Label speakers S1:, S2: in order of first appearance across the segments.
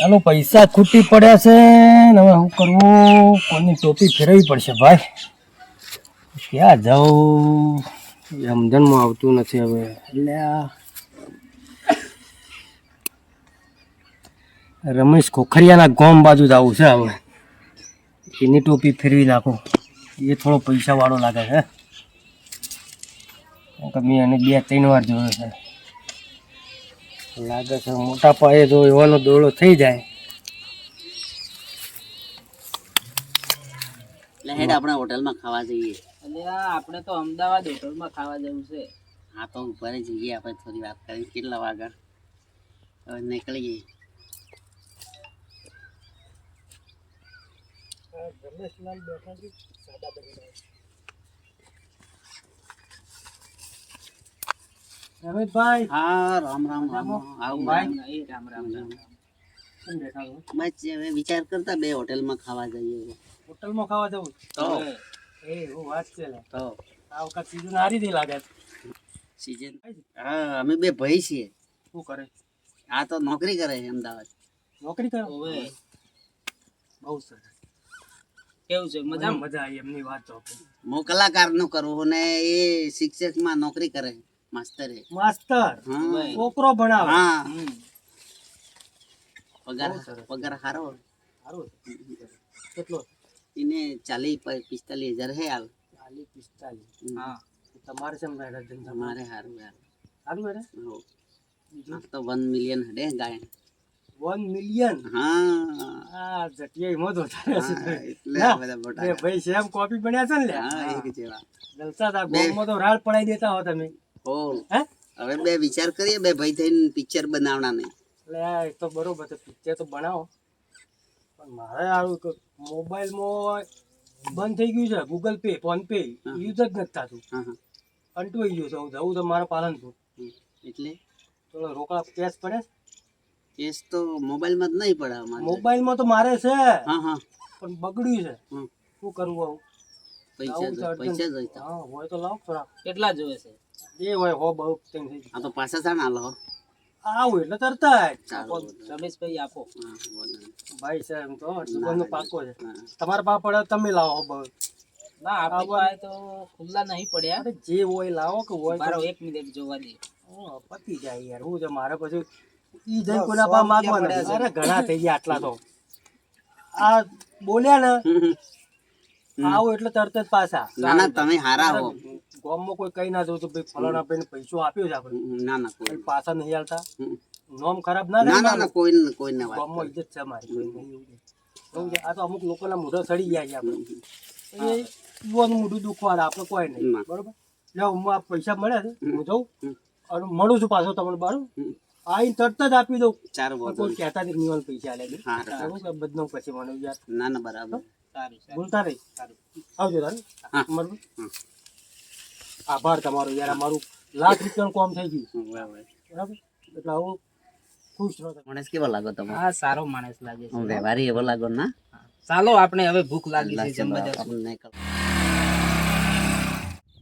S1: ચાલો, પૈસા ખૂટી પડ્યા છે ને હવે શું કરવું? કોની ટોપી ફેરવવી પડશે ભાઈ. ક્યાં જાઉં? સમજણમાં આવતું નથી હવે. એટલે રમેશ ખોખરિયાના ગોમ બાજુ જ આવું છે હવે. એની ટોપી ફેરવી નાખું. એ થોડો પૈસા વાળો લાગે છે. મેં એને બે ત્રણ વાર જોયો છે. લાગે છે મોટા પાયે જો એવાનો દોડો થઈ જાય.
S2: એટલે હેડ આપણે હોટલમાં ખાવા જઈએ.
S3: એટલે આપણે તો અમદાવાદ હોટલમાં ખાવા જવું છે.
S2: હા તો ઉપર જઈએ આપણે થોડી વાત કરી. કેટલા વાગ્યા? હવે નીકળીએ.
S1: રમેશભાઈ
S2: હા રામ રામ રામ. આવું
S1: ભાઈ.
S3: રામ રામ રામ.
S1: છો?
S2: હવે વિચાર કરતા બે હોટલમાં ખાવા જઈએ
S1: હોટલમાં ખાવા જવું?
S2: તો.
S1: એ હું વાત છે લે.
S2: તો.
S1: આ વખત સીઝન હારી લાગે.
S2: સીઝન હા અમે બે ભાઈ છીએ.
S1: શું કરે?
S2: આ તો નોકરી કરે છે અમદાવાદ.
S1: નોકરી કરે?
S3: હવે
S1: બહુ સરસ.
S3: કેવું છે
S1: મજા
S3: મજામાં?
S1: મજા આવી એમની વાત તો.
S2: હું કલાકારનું કરું ને એ શિક્ષકમાં નોકરી કરે માસ્તરે.
S1: માસ્તર. છોકરો ભણાવે.
S2: હા. પગાર પગાર સારો
S1: હારો કેટલો
S2: એને ચાલીસ પિસ્તાલીસ હજાર હે આવે
S1: ચાલીસ પિસ્તાલીસ.
S3: હા.
S1: તમારે છે મેડમ
S2: તમારે હારું યાર
S1: હારું હેડે.
S2: હો. તો વન મિલિયન હડે ગાય
S1: વન મિલિયન?
S2: હા.
S1: જટિયા એમાં થાય છે.
S2: એટલે બધા મોટા
S1: ભાઈ સેમ કોપી બન્યા છે ને લે?
S2: હા એક જેવા.
S1: જલસા તા ગોમમાં તો રાડ પડાઈ દેતા હો તમે.
S2: હો? હવે બે વિચાર કરીએ બે ભાઈ થઈને પિક્ચર બનાવના નહીં
S1: એટલે એ તો બરોબર છે પિક્ચર તો બનાવો. પણ મારે આવું કે મોબાઈલમાં બંધ થઈ ગયું છે Google pay phone pay use જ નથી થતું.
S2: હા હા.
S1: અંટવાઈ ગયું છે હું જવું તો મારે પાલનપુર
S2: એટલે?
S1: થોડો રોકડા કેશ પડે
S2: કેસ તો મોબાઈલમાં જ નહીં પડે અમારે.
S1: મોબાઈલમાં તો મારે છે.
S2: હા હા.
S1: પણ બગડ્યું છે.
S2: હમ.
S1: શું કરવું આવું?
S2: પૈસા. પૈસા જોઈતા.
S1: હા હોય તો લાવ થોડા.
S3: કેટલા જોવે છે?
S1: એ હોય હો બહુ થઈને થઈ ગયું.
S2: આ તો પાછા ચાણ આલો
S1: આવું એટલે તરત જ.
S3: રમેશભાઈ આપો.
S2: હા વાંધો નહીં.
S1: ભાઈ છે એમ તો સુગંધનો પાકો છે. તમારા પા પડે તમે લાવો બહુ
S3: ના આપણી પાસે તો ખુલ્લા નહીં પડ્યા.
S1: જે હોય લાવો કે હોય
S3: મારો એક મિનિટ જોવા દે.
S1: પતી જાય યાર હું છે મારે પછી ઈ જઈને કોઈના પા માંગવાના અરે ઘણા થઈ ગયા આટલા તો. આ બોલ્યા ને. આવો એટલે તરત જ પાછા.
S2: ના ના તમે હારા હો.
S1: ગામમાં કોઈ કઈ ના જોતું ભાઈ ફલાણા ભાઈ પૈસો આપ્યો છે આપણે
S2: ના ના કોઈ
S1: પાછા નહીં હાલતા. નોમ ખરાબ ના
S2: ના ના કોઈ કોઈ ના
S1: ગામમાં ઇજ્જત છે મારી. આ તો અમુક લોકોના મોઢા સડી ગયા છે આપણે. એ યુવાનું મોઢું દુખવાડે આપણે કોઈ નહીં. બરોબર? એટલે હું આ પૈસા મળ્યા છે હું જઉં અને મળું છું પાછો તમને બારું. આઈ તરત જ આપી દઉં.
S2: ચાર
S1: કોઈ કહેતા નિવાલ પૈસા
S2: લે.
S1: બદનામ પછી મને યાર
S2: ના ના બરાબર.
S3: સારું સારું.
S1: આવજો
S2: હા.
S1: બરોબર આભાર તમારો યાર અમારું લાખ રૂપિયાનું કામ થઈ ગયું.
S2: બરાબર
S1: બરાબર? એટલે આવું ખુશ રહો
S2: માણસ કેવો લાગો તમે
S3: હા સારો માણસ લાગે છે.
S2: વ્યવહારી એવો લાગો ના
S3: ચાલો આપણે હવે ભૂખ લાગી છે જમવા જશું.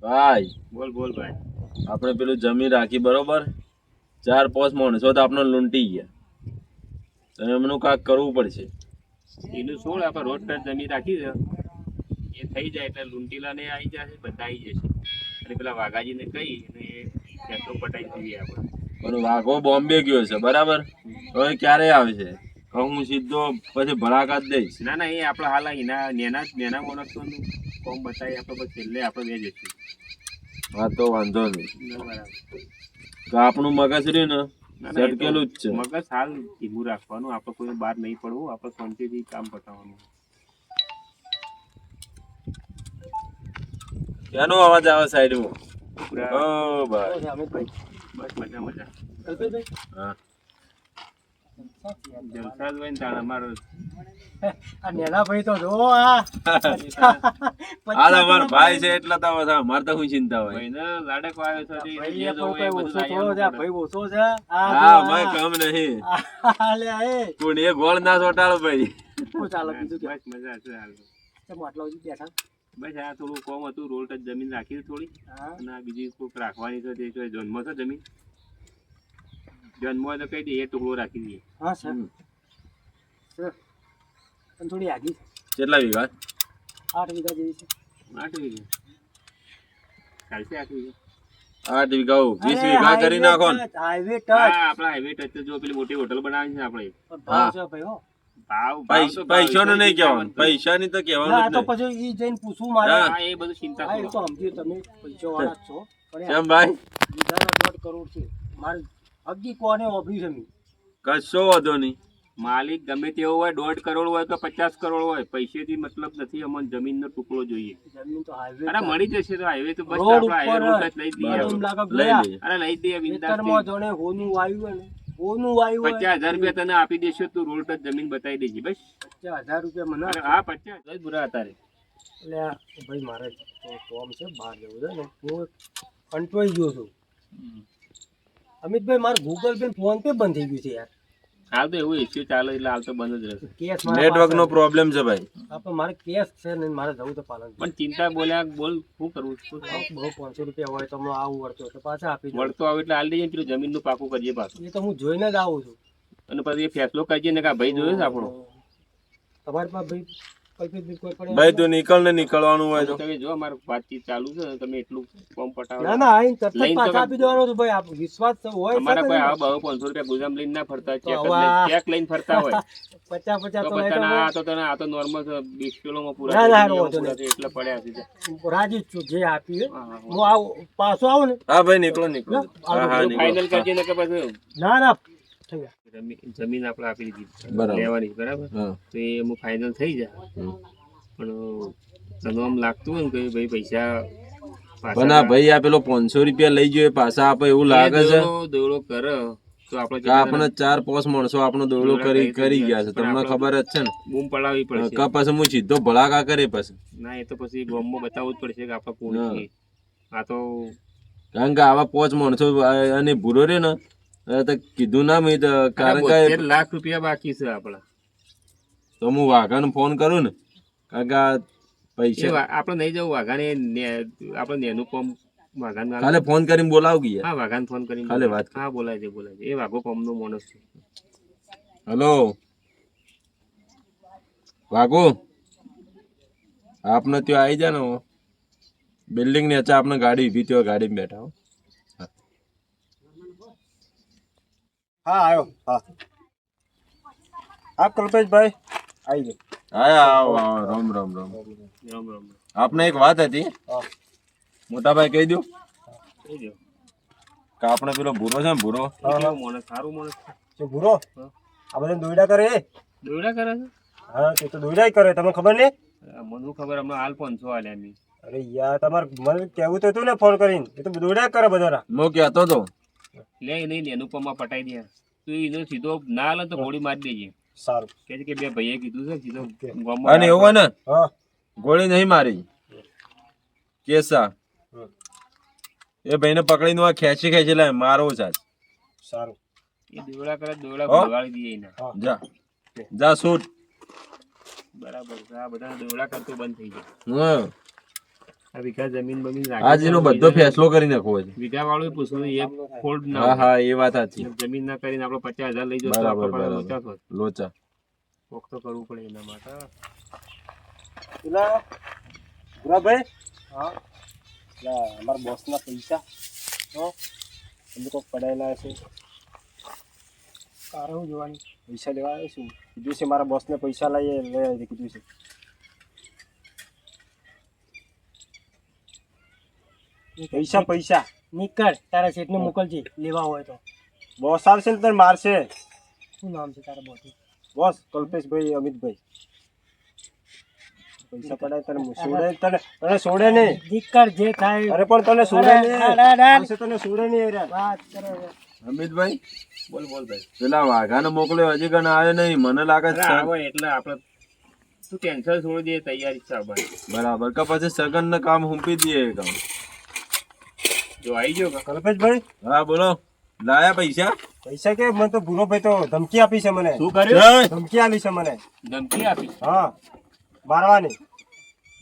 S4: ભાઈ
S5: બોલ બોલ ભાઈ.
S4: આપણે પેલું જમીન રાખી બરોબર? ચાર પાંચ માણસો તો આપણે લૂંટી ગયા. તો એમનું કાંક કરવું પડશે.
S5: એનું છોડ આપણે રોડ પર જમીન રાખી છે એ થઈ જાય એટલે લૂંટીલા ને આવી જશે બધા આવી જશે. અને પેલા વાઘાજીને કહી અને પેટ્રોલ પટાઈ દઈએ આપણે.
S4: પણ વાઘો બોમ્બે ગયો છે બરાબર? હવે ક્યારે આવે છે હું સીધો પછી ભડાકા જ દઈશ.
S5: ના ના એ આપણે હાલ એના નેના નેના માણસોનું કોમ બતાવી આપણે પછી છેલ્લે આપણે બે જશું
S4: હા તો વાંધો નહીં.
S5: બરાબર.
S4: તો આપણું મગજ રહ્યું ને? સટકેલું જ છે.
S5: મગજ હાલ ધીમું રાખવાનું. આપણે કોઈ બહાર નહીં પડવું. આપણે શાંતિથી કામ પતાવવાનું.
S4: એનો અવાજ આવે સાઈડમાં? ઓ ભાઈ.
S5: બસ મજા મજા.
S1: કલ્પેશભાઈ?
S4: હા.
S5: જલસા જ હોય ને તાણ અમારો.
S1: આ નેના ભાઈ તો જો આ.
S4: અમાર ભાઈ છે એટલે તો અમારે તો શું ચિંતા હોય?
S5: ભાઈને લાડકો આવ્યો છે
S1: ભાઈ એ
S5: જોવે
S1: કોઈ ઓછો થોડો છે ભાઈ ઓછો છે.
S4: હા મેં કામ નહીં.
S1: આલે એ.
S4: કોણ એ ગોળ ના સોટાળો ભાઈ.
S1: શું ચાલે બીજું
S5: બસ મજા છે હાલ.
S1: ચમ આટલા સુધી બેઠા.
S5: બસ આ થોડું કોમ હતું રોલ ટચ જમીન રાખી થોડી.
S1: હા.
S5: અને આ બીજી કોઈક રાખવાની છે તે જો જન્મ છે જમીન. જન્મ તો કહી દઈએ ટુકડો રાખી દઈએ
S1: હા સર પણ થોડી આગી
S4: કેટલા વીઘા
S1: આઠ વીઘા જેવી છે
S5: આઠ વીઘા ચાલશે આઠ વીઘા
S4: આઠ વીઘા વીસ વીઘા કરી નાખો
S1: હાઈવે ટચ
S5: આપણા હાઈવે ટચ જો પેલી મોટી હોટલ બનાવી છે આપણે
S1: ભાવ છે ભાઈ હો
S5: ભાવ ભાવ
S4: પૈસા
S5: તો
S4: નહીં
S5: કેવાનું
S4: પૈસા ની તો
S1: ના,
S4: જ
S1: તો પછી જઈને પૂછવું મારે
S5: એ બધું ચિંતા
S1: એ તો સમજ્યું તમે પૈસા વાળા છો પણ
S4: ભાઈ
S1: કરોડ છે મારે હજી કોને ઓફિસ છે
S4: કશો વાંધો નહીં.
S5: માલિક ગમે તેવો હોય દોઢ કરોડ હોય કે પચાસ કરોડ હોય પૈસેથી મતલબ નથી અમને જમીનનો ટુકડો જોઈએ.
S1: જમીન તો હાઈવે
S5: અરે મળી જશે તો હાઈવે તો બસ આપણે રોડ લઈ દઈએ અરે લઈ દઈએ
S1: જોણે હોનું વાયુ હોય ને હોનું વાયુ હોય.
S5: પચાસ હજાર રૂપિયા તને આપી દેશો તું રોડ પર જમીન બતાવી દેજે બસ.
S1: પચાસ હજાર રૂપિયા મને
S5: હા પચાસ. હજાર બુરા હતા રે
S1: એટલે ભાઈ મારે તો કોમ છે બહાર જવું છે ને હું કંટ્રોલ ગયો છું. અમિતભાઈ મારું ગૂગલ પે ફોન પે બંધ થઈ ગયું છે યાર.
S5: હાલ તો એવું ઇશ્યુ ચાલે એટલે હાલ તો બંધ જ રહેશે.
S1: કેસ મારા
S4: નેટવર્ક નો પ્રોબ્લેમ છે ભાઈ.
S1: હા, પણ મારે કેસ છે ને મારે જવું તો પાલન
S5: પણ ચિંતા બોલ્યા બોલ શું કરવું છું?
S1: બહુ પાંચસો રૂપિયા હોય તો હું આવું વળતો તો પાછા આપી દઉં
S5: વળતો આવે એટલે હાલ દઈએ ને પેલું જમીનનું પાકું કરીએ પાછું.
S1: એ તો હું જોઈને જ આવું છું.
S5: અને પછી એ ફેસલો કરીએ ને કે ભાઈ જોયો છે આપણો?
S1: તમારી પાસે ભાઈ
S4: ભાઈ તું નીકળ ને નીકળવાનું હોય તો.
S5: તમે જો અમારું વાતચીત ચાલુ છે તમે એટલું ફોર્મ પટાવો.
S1: ના ના અહીં તરત પાછા આપી દેવાનો છું ભાઈ આપ વિશ્વાસ તો હોય
S5: અમારા
S1: ભાઈ
S5: આ બહુ પાંચસો રૂપિયા ગુજામ લઈને ના ફરતા ચેક ચેક લઈને ફરતા હોય.
S1: પચાસ પચાસ
S5: તો આ તો તને આ તો નોર્મલ 20 કિલો માં પૂરા
S1: ના, ના, વાંધો
S5: એટલે પડ્યા છે.
S1: રાજી જ છું જે આપ્યું
S5: હા,
S1: આવ પાછો આવું ને.
S4: હા ભાઈ નીકળો નીકળો.
S1: હા,
S4: હા
S5: ફાઇનલ કરજે ને કે પછી?
S1: ના ના
S5: જમીન આપણે આપી દીધી. લેવાની બરાબર? તો એ અમુક ફાઇનલ થઈ જાય. પણ તને આમ લાગતું હોય ને કે ભાઈ પૈસા
S4: પણ આ ભાઈ આ પેલો પાંચસો રૂપિયા લઈ ગયો પાછા આપે એવું લાગે છે?
S5: દોડો કરે. તો આપણે
S4: આપણે ચાર પાંચ માણસો આપણો દોડો કરી કરી ગયા છે. તમને ખબર જ છે ને?
S5: બૂમ પડાવી પડશે.
S4: કા પછી હું સીધો ભળાકા કરે પછી.
S5: ના એ તો પછી બોમ્બો બતાવવું જ પડશે કે આપણે કોણ. આ તો
S4: કારણ કે આવા પાંચ માણસો અને ભૂરો રે ને તો કીધું ના મેં તો કારણ કે
S5: લાખ રૂપિયા બાકી છે આપણા.
S4: તો હું વાઘાને ફોન કરું ને કારણ કે પૈસા
S5: આપણે નહીં જવું વાઘાને આપણે નેનું કોમ વાઘાન
S4: ખાલી ફોન કરીને બોલાવ ગયા
S5: હા વાઘાને ફોન કરીને
S4: ખાલી વાત
S5: હા બોલાય છે બોલાય છે એ વાઘો કોમનો માણસ છે.
S4: હલો. વાઘો આપને ત્યાં આવી જાય ને બિલ્ડિંગની અચ્છા આપણે ગાડી ઊભી ત્યાં ગાડીમાં બેઠા હો.
S1: હા આવ્યો હા. હા કલ્પેશભાઈ આવી ગયો.
S4: હા આવો આવો. રામ રામ રામ.
S5: રામ રામ
S4: આપને એક વાત હતી.
S1: હા.
S5: કહી
S4: મોટાભાઈ કહી દો
S5: દો
S4: કે આપણે પેલો ભૂરો છે ને ભૂરો?
S5: કેવો સારું છે.
S1: શું ભૂરો? આ બધા દોયડા કરે? એ?
S5: દોયડા કરે છે?
S1: હા તે તો દોયડા કરે. તમને ખબર નહીં?
S5: મને ખબર? હમણાં હાલ પાંચસો આલ્યા મેં
S1: અરે યાર તમારે મને કેવું તો હતું ને ફોન કરીને. એ તો દોયડા કરે બધા
S4: મો કહેતો તો.
S5: લે નહીં લે અનુપમા પટાઈ દે. તું એનો સીધો ના લે તો ગોળી મારી દેજે.
S1: સારું.
S5: કે છે કે બે ભાઈએ કીધું છે સીધો
S4: અને એવું ને ગોળી નહીં મારી. કેસા. એ ભાઈને પકડીને આ ખેંચી ખેંચી લાય મારો સાચ
S1: સારું.
S5: એ દોયડા કરે
S4: દોડા?
S5: ભગાડી દઈએ એના.
S4: જા. જા સૂટ
S5: બરાબર છે આ બધા દોયડા કરતો બંધ થઈ જાય.
S4: હા
S5: આ વીઘા જમીન બમીન
S4: આજ એનો બધો ફેસલો કરી નાખવો છે.
S5: વીઘા વાળું પૂછવું એ ફોલ્ડ ના
S4: હા હા એ વાત સાચી.
S5: જમીન ના કરીને આપણે પચાસ હજાર લઈ જતો
S4: બરાબર,
S5: આપણે લોચા
S4: લોચા.
S5: કોક તો કરવું પડે એના માટે.
S1: પેલા ભૂરાભાઈ? હા. પેલા અમારા બોસના પૈસા. હો. એમને કોક પડાયેલા હશે. હું જોવાની? પૈસા લેવા આવ્યો છું. કીધું છે મારા બોસને પૈસા લઈએ લઈ આવી કીધું છે. પૈસા પૈસા.
S3: નીકળ તારા શેઠને મોકલજે લેવા હોય તો.
S1: બોસ આવશે ને તને મારશે.
S3: શું નામ છે તારા બોસ
S1: બોસ કલ્પેશભાઈ અમિતભાઈ. પૈસા પડાય તને સોડે તને તને સોડે નહીં
S3: નીકળ જે થાય.
S1: અરે પણ તને
S3: સોડે
S1: નહીં તને સોડે નહીં.
S3: વાત કરો
S4: અમિતભાઈ
S5: બોલ બોલ ભાઈ.
S4: પેલા વાઘાને મોકલ્યો હજી ગણ આવ્યો નહીં. મને લાગે છે
S5: એટલે આપણે તું ટેન્શન છોડી દે તૈયારી છે
S4: બરાબર. કે પછી સગન ને કામ હુંપી દઈએ કામ
S5: જો આવી ગયો
S1: કલ્પેશભાઈ?
S4: હા બોલો. લાયા પૈસા?
S1: પૈસા કે? મને તો ભૂરો ભાઈ તો ધમકી આપી છે મને.
S5: શું કર્યું?
S1: ધમકી આપી છે મને.
S5: ધમકી આપી
S1: હા મારવાની.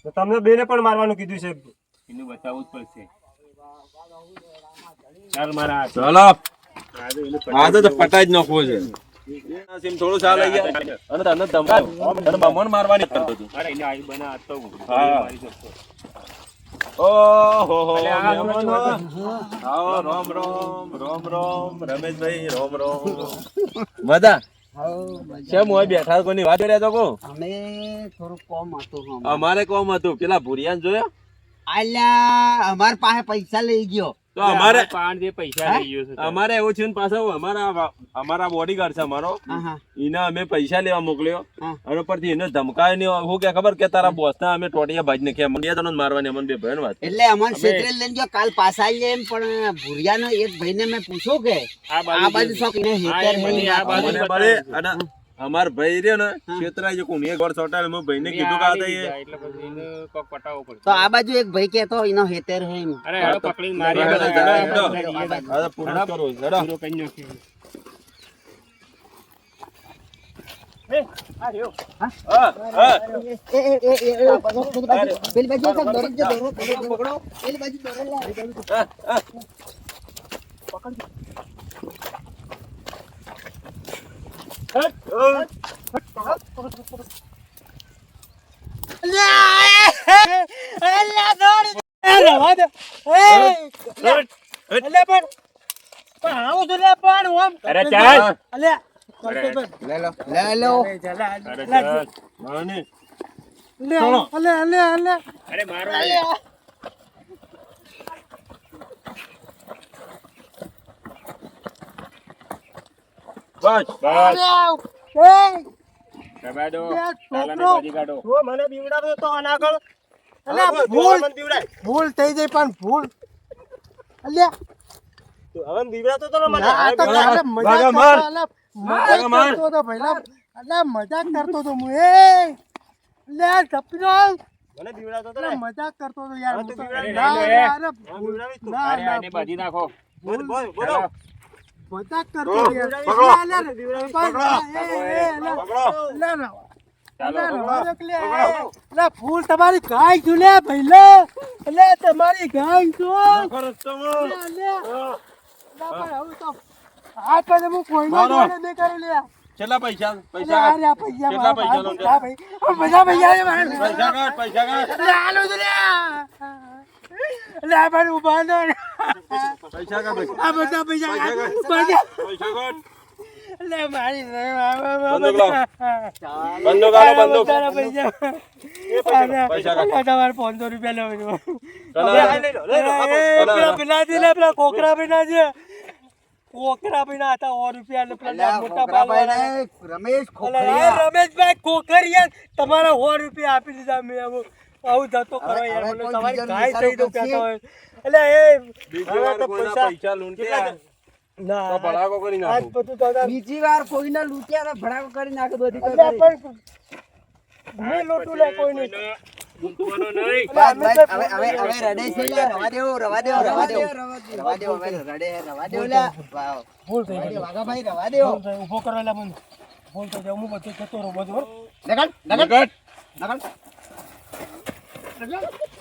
S1: તો તમને બેને પણ મારવાનું કીધું છે.
S5: એનું બતાવવું જ પડશે. ચાલ મારા.
S4: ચલો.
S5: આજે
S4: તો પટાઈ જ નાખવો છે. થોડું ચાલે અને તને ધમકાવ્યો તને બમણ મારવાની કરતો તું
S5: અરે એને આવી બના આ તો
S4: હા. ઓહો. આવો રોમ રોમ રોમ રોમ રમેશભાઈ રોમ રોમ. મજા? કેમ હોય બેઠા કોની વાત કર્યા તો કો
S2: અમે થોડું કોમ હતું
S4: અમારે કોમ હતું. પેલા ભુરિયાને જોયો?
S2: આલ્યા અમાર પાસે પૈસા લઈ ગયો.
S4: તો અમારે
S5: પાંચ જે પૈસા લઈ ગયો છે
S4: અમારે એવું છે ને પાછો અમારા અમારા બોડીગાર્ડ છે અમારો. એને અમે પૈસા લેવા મોકલ્યો. અને પરથી એને ધમકાય નહીં હું કે ખબર કે તારા બોસ ના અમે ટોટિયા ભાજ નાખ્યા. મને તને મારવાની અમને બે ભાઈ વાત
S2: એટલે અમન ક્ષેત્રે લઈને જો કાલ પાછા આવીએ એમ પણ ભુરિયાનો એક ભાઈને મેં પૂછ્યું કે
S5: આ
S2: બાજુ શોખ એને હેતર.
S4: અને અમાર ભાઈ રહ્યો ને છેતરાઈ જો કોણ? એક વાર ચોટાડે મો ભાઈને કીધું કા આ તો
S5: આવી
S4: એ
S5: જાય એટલે પછી એને કોક પટાવો પડશે.
S2: તો આ બાજુ એક ભાઈ કેતો એનો હેતેર હે એમ.
S5: અરે હવે પકડી મારી
S4: તો પૂરું જ કરવું છે,
S5: પૂરો કરી નાખ્યો.
S4: હા, હા.
S2: એ, એ, એ, એ, એ, પેલી બાજુ, પેલી બાજુ એક દોરો જ દોરો, દોરો, દોરો. પેલી બાજુ દોરો લે.
S1: રવા દે એ એટલે પણ પણ આવું છું લે પણ ઓમ
S5: અરે મારો
S4: બસ.
S5: બસ. દબાઈ દો
S1: બે
S5: તાલાને
S1: છોકરો.
S5: બાજી કાઢો.
S1: જો મને બીવડાવે તો આના આગળ અલે ભૂલ ભૂલ થઈ જાય પણ ભૂલ. અલે તો કાલે મજાક કરતો, તો ભઈલા. અલે, મજાક કરતો તો હું એ. લે મજાક કરતો તો યાર હું તો.
S5: નાખો.
S1: મજાક ફૂલ તમારી ગાય છું લે ભાઈ લે. તમારી ગાય છું. ના, આ કદમ હું. જોડે નહીં કરું લે.
S4: કેટલા પૈસા? પૈસા કેટલા પૈસા લો?
S1: બધા પૈસા.
S4: પૈસા પૈસા
S1: અલે, આલો તો લે. પણ ઊભા થો
S4: પૈસા કાઢ
S1: આ બધા પૈસા
S4: પૈસા
S1: કાઢ.
S4: કાઢ.
S1: બધા.
S4: પૈસા કાઢ
S1: અલે, મારી સાહેબ, આ બધા
S4: બંદૂક લાવો.
S1: પૈસા.
S4: બંદૂક આલો બંદૂક
S1: પૈસા.
S4: પૈસા
S1: તમારે 500 રૂપિયા લેવા પેલા પેલા કોકરા છે. કોકરા ભાઈના હતા સો રૂપિયા ને પેલા મોટા
S2: ખોખરાભાઈ રમેશ
S1: રમેશભાઈ કોકરિયા તમારા સો રૂપિયા આપી દીધા મેં આવું જતો કરો યાર મને તમારી ગાય થઈ
S2: દો
S1: કહેતો હોય. એટલે એ
S4: બીજી વાર
S1: તો
S4: કોઈના
S1: પૈસા
S4: પૈસા લૂંટે
S1: ના
S4: તો ભડાકો કરી નાખું.
S1: બધું તો.
S2: બીજી વાર કોઈના લૂંટ્યા ભડાકો કરી નાખે બધી
S1: એટલે પણ મેં લોટું લે કોઈ નહીં. ઊભો કરો થઈ જાય હું બધું જતો રહું બધું હો.
S2: નકલ. નકલ.
S4: tá
S2: vendo?